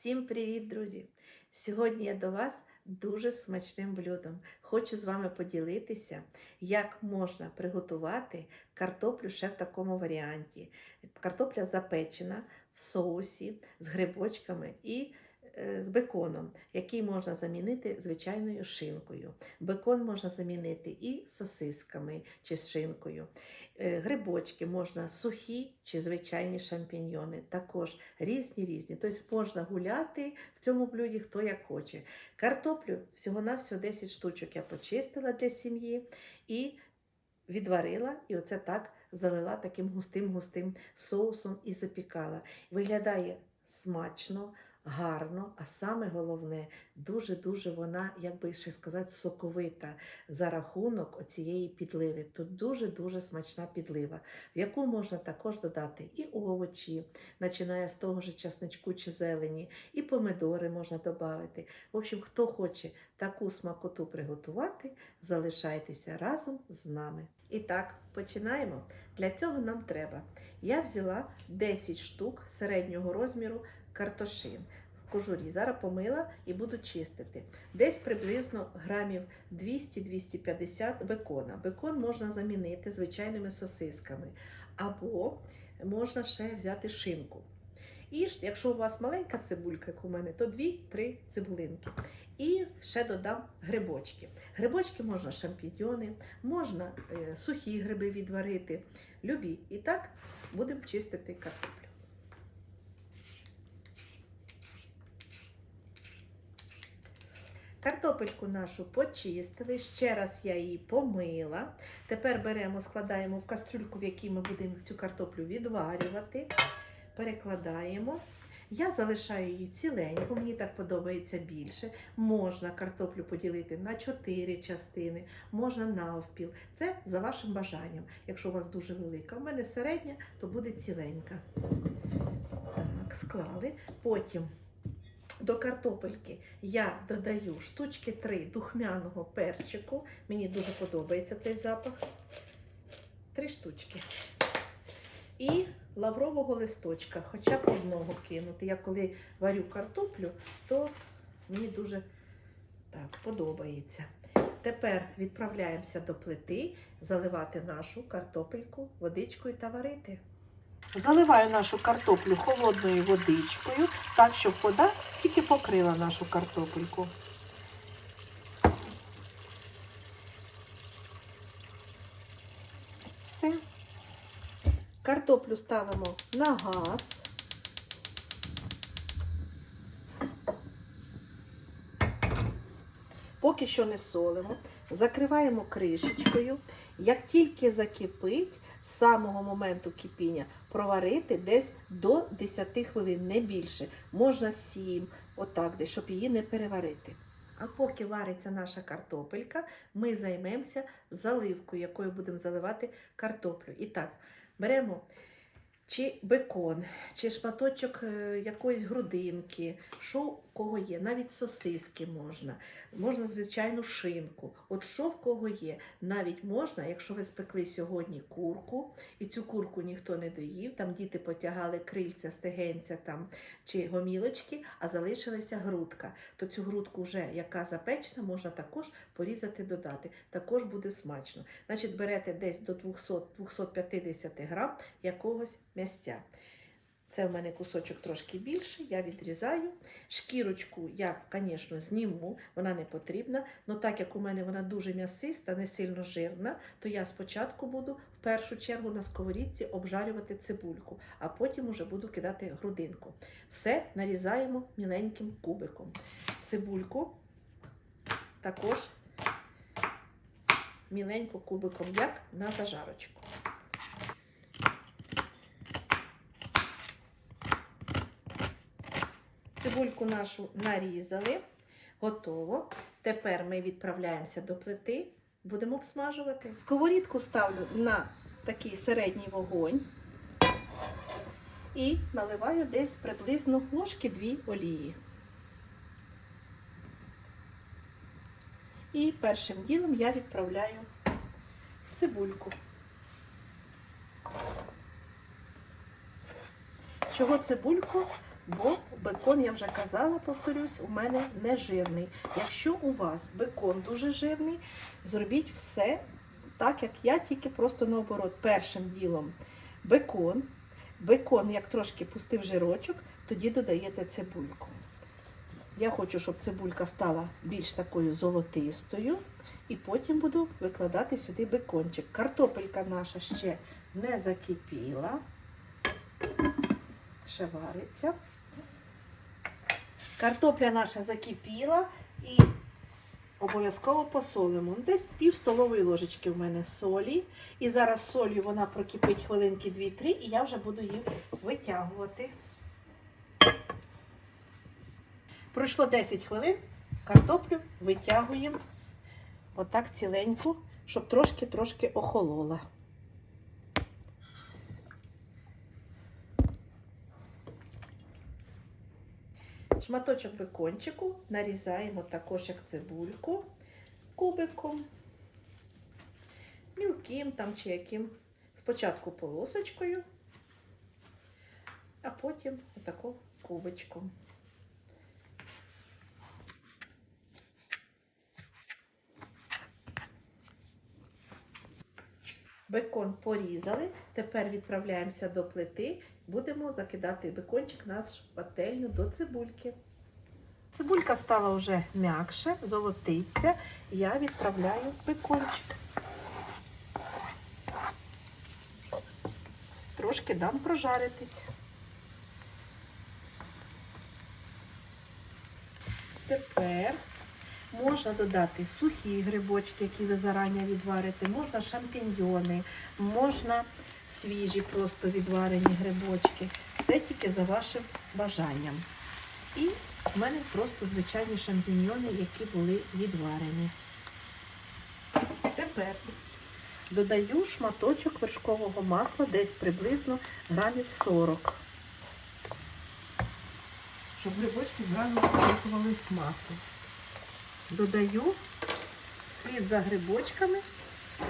Всім привіт, друзі! Сьогодні я до вас дуже смачним блюдом. Хочу з вами поділитися, як можна приготувати картоплю ще в такому варіанті. Картопля запечена в соусі з грибочками і з беконом, який можна замінити звичайною шинкою. Бекон можна замінити і сосисками чи шинкою. Е, Грибочки можна сухі чи звичайні шампіньйони, також різні різні. Тобто можна гуляти в цьому блюді хто як хоче. Картоплю всього-навсього 10 штучок я почистила для сім'ї і відварила, і оце так залила таким густим-густим соусом і запікала. Виглядає смачно, гарно, а саме головне, дуже-дуже вона, як би ще сказати, соковита за рахунок оцієї підливи. Тут дуже-дуже смачна підлива, в яку можна також додати і овочі, починає з того ж часничку чи зелені, і помидори можна додати. В общем, хто хоче таку смакоту приготувати, залишайтеся разом з нами. І так, починаємо. Для цього нам треба. Я взяла 10 штук середнього розміру картошин в кожурі. Зараз помила і буду чистити. Десь приблизно грамів 200-250 бекона. Бекон можна замінити звичайними сосисками. Або можна ще взяти шинку. І якщо у вас маленька цибулька, як у мене, то 2-3 цибулинки. І ще додам грибочки. Грибочки можна шампіньйони, можна е, сухі гриби відварити. Любі. І так будемо чистити картоплю. Картопельку нашу почистили, ще раз я її помила. Тепер беремо, складаємо в кастрюльку, в якій ми будемо цю картоплю відварювати. Перекладаємо. Я залишаю її ціленьку, мені так подобається більше. Можна картоплю поділити на 4 частини, можна навпіл. Це за вашим бажанням. Якщо у вас дуже велика. У мене середня, то буде ціленька. Так, склали. Потім до картопельки я додаю штучки 3 духмяного перчику. Мені дуже подобається цей запах. Три штучки. І лаврового листочка, хоча б одного кинути. Я коли варю картоплю, то мені дуже так подобається. Тепер відправляємося до плити, заливати нашу картопельку водичкою та варити. Заливаю нашу картоплю холодною водичкою, так, щоб вода тільки покрила нашу картопельку. Все. Картоплю ставимо на газ. Поки що не солимо. Закриваємо кришечкою. Як тільки закипить, з самого моменту кипіння проварити десь до 10 хвилин, не більше. Можна 7, отак десь, щоб її не переварити. А поки вариться наша картопелька, ми займемося заливкою, якою будемо заливати картоплю. І так, беремо чи бекон, чи шматочок е, якоїсь грудинки, що кого є, навіть сосиски можна, можна, звичайно, шинку. От що в кого є, навіть можна, якщо ви спекли сьогодні курку, і цю курку ніхто не доїв, там діти потягали крильця, стегенця там, чи гомілочки, а залишилася грудка. То цю грудку вже, яка запечена, можна також порізати, додати. Також буде смачно. Значить, берете десь до 200-250 грам якогось м'ястя. Це в мене кусочок трошки більший, я відрізаю. Шкірочку я, звісно, зніму, вона не потрібна. але так як у мене вона дуже м'ясиста, не сильно жирна, то я спочатку буду в першу чергу на сковорідці обжарювати цибульку, а потім уже буду кидати грудинку. Все нарізаємо міленьким кубиком. Цибульку також міленько кубиком, як на зажарочку. Цибульку нашу нарізали, готово. Тепер ми відправляємося до плити, будемо обсмажувати. Сковорідку ставлю на такий середній вогонь і наливаю десь приблизно ложки дві олії. І першим ділом я відправляю цибульку. Чого цибульку? Бо бекон, я вже казала, повторюсь, у мене не жирний. Якщо у вас бекон дуже жирний, зробіть все так, як я, тільки просто наоборот. Першим ділом бекон. Бекон, як трошки пустив жирочок, тоді додаєте цибульку. Я хочу, щоб цибулька стала більш такою золотистою. І потім буду викладати сюди бекончик. Картопелька наша ще не закипіла, ще вариться. Картопля наша закипіла і обов'язково посолимо. Десь пів столової ложечки в мене солі. І зараз солью вона прокипить хвилинки 2-3, і я вже буду її витягувати. Пройшло 10 хвилин, картоплю витягуємо отак ціленьку, щоб трошки-трошки охолола. Шматочок бекончику нарізаємо також як цибульку кубиком, мілким там чи яким. Спочатку полосочкою, а потім отако кубичком. Бекон порізали. Тепер відправляємося до плити. Будемо закидати бекончик наш пательню до цибульки. Цибулька стала вже м'якше, золотиться. Я відправляю бекончик. Трошки дам прожаритись. Тепер Можна додати сухі грибочки, які ви зарані відварите, можна шампіньйони, можна свіжі просто відварені грибочки. Все тільки за вашим бажанням. І в мене просто звичайні шампіньйони, які були відварені. Тепер додаю шматочок вершкового масла, десь приблизно грамів 40. Щоб грибочки зразу викували масло додаю слід за грибочками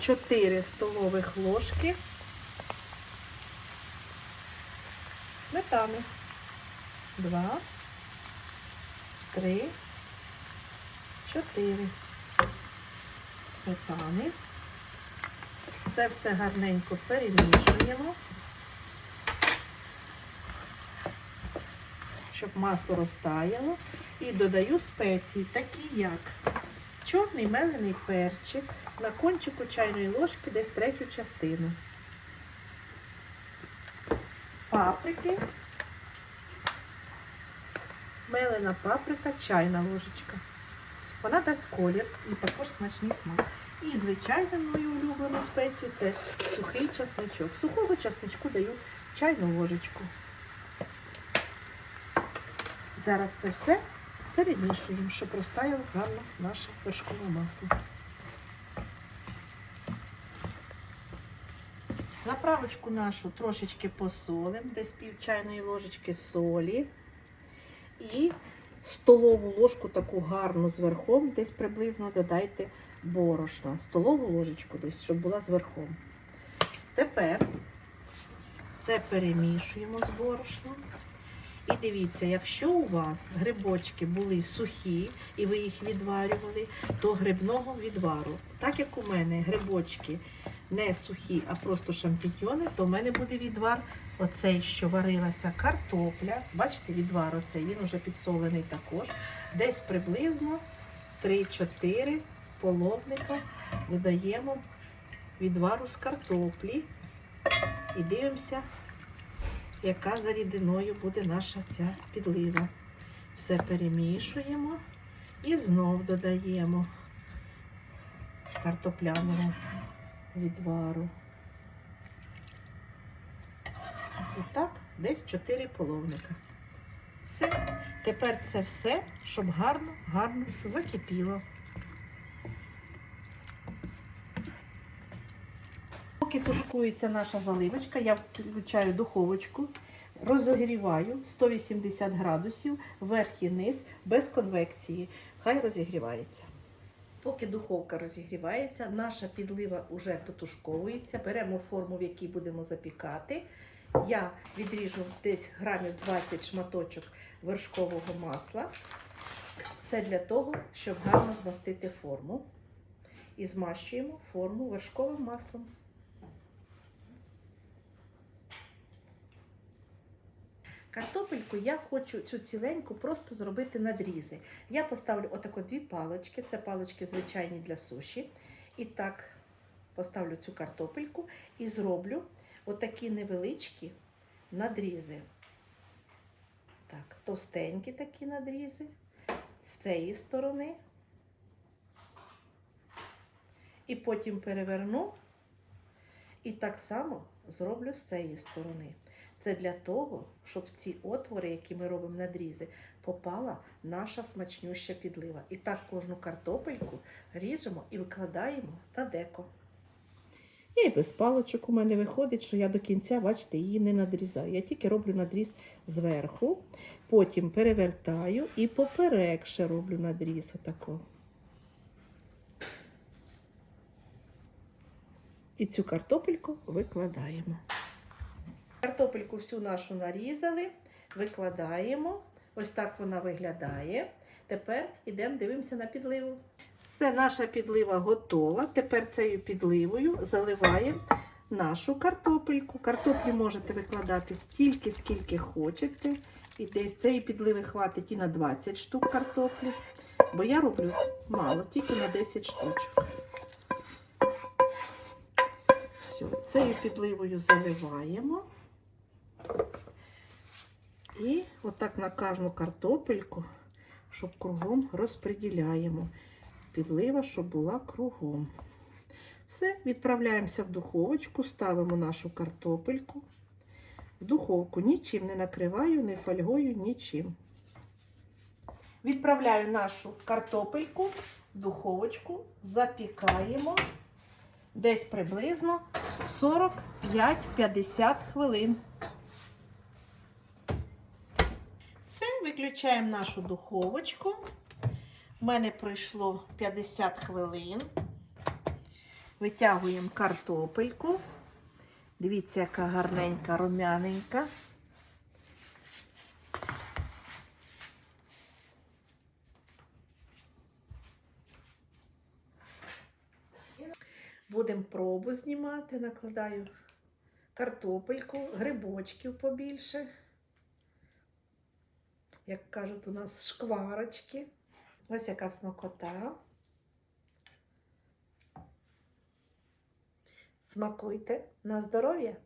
4 столових ложки сметани. 2, 3, 4 сметани. Це все гарненько перемішуємо, щоб масло розтаяло. І додаю спеції, такі як чорний мелений перчик на кончику чайної ложки десь третю частину. Паприки, мелена паприка, чайна ложечка. Вона дасть колір і також смачний смак. І, звичайно, мою улюблену спецію це сухий часничок. Сухого часничку даю чайну ложечку. Зараз це все перемішуємо, щоб розтаяло гарно наше вершкове масло. Заправочку нашу трошечки посолимо, десь пів чайної ложечки солі. І столову ложку таку гарну з верхом, десь приблизно додайте борошна. Столову ложечку десь, щоб була з верхом. Тепер це перемішуємо з борошном. І дивіться, якщо у вас грибочки були сухі і ви їх відварювали, то грибного відвару. Так як у мене грибочки не сухі, а просто шампіньйони, то в мене буде відвар оцей, що варилася картопля. Бачите, відвар оцей, він вже підсолений також. Десь приблизно 3-4 половника додаємо відвару з картоплі і дивимося яка за рідиною буде наша ця підлива. Все перемішуємо і знов додаємо картопляного відвару. І так, десь 4 половника. Все. Тепер це все, щоб гарно, гарно закипіло. Поки тушкується наша заливочка, я включаю духовочку, розігріваю 180 градусів, верх і низ, без конвекції. Хай розігрівається. Поки духовка розігрівається, наша підлива вже дотушковується. Беремо форму, в якій будемо запікати. Я відріжу десь грамів 20 шматочок вершкового масла. Це для того, щоб гарно змастити форму. І змащуємо форму вершковим маслом. Картопельку я хочу цю ціленьку просто зробити надрізи. Я поставлю отако дві палочки, це палочки звичайні для суші. І так поставлю цю картопельку і зроблю отакі невеличкі надрізи. Так, товстенькі такі надрізи з цієї сторони. І потім переверну і так само зроблю з цієї сторони. Це для того, щоб в ці отвори, які ми робимо надрізи, попала наша смачнюща підлива. І так кожну картопельку ріжемо і викладаємо на деко. І без палочок у мене виходить, що я до кінця, бачите, її не надрізаю. Я тільки роблю надріз зверху, потім перевертаю і поперек ще роблю надріз отако. І цю картопельку викладаємо. Картопельку всю нашу нарізали, викладаємо. Ось так вона виглядає. Тепер йдемо дивимося на підливу. Все, наша підлива готова. Тепер цією підливою заливаємо нашу картопельку. Картоплі можете викладати стільки, скільки хочете. І десь цієї підливи хватить і на 20 штук картоплі. Бо я роблю мало, тільки на 10 штучок. Все, цією підливою заливаємо. І отак на кожну картопельку, щоб кругом розподіляємо. Підлива, щоб була кругом. Все, відправляємося в духовочку, ставимо нашу картопельку. В духовку нічим не накриваю, не фольгою, нічим. Відправляю нашу картопельку в духовочку, запікаємо десь приблизно 45-50 хвилин. Все, виключаємо нашу духовочку. У мене пройшло 50 хвилин. Витягуємо картопельку. Дивіться, яка гарненька, рум'яненька. Будемо пробу знімати, накладаю картопельку, грибочків побільше. Як кажуть, у нас шкварочки. Ось яка смакота. Смакуйте на здоров'я!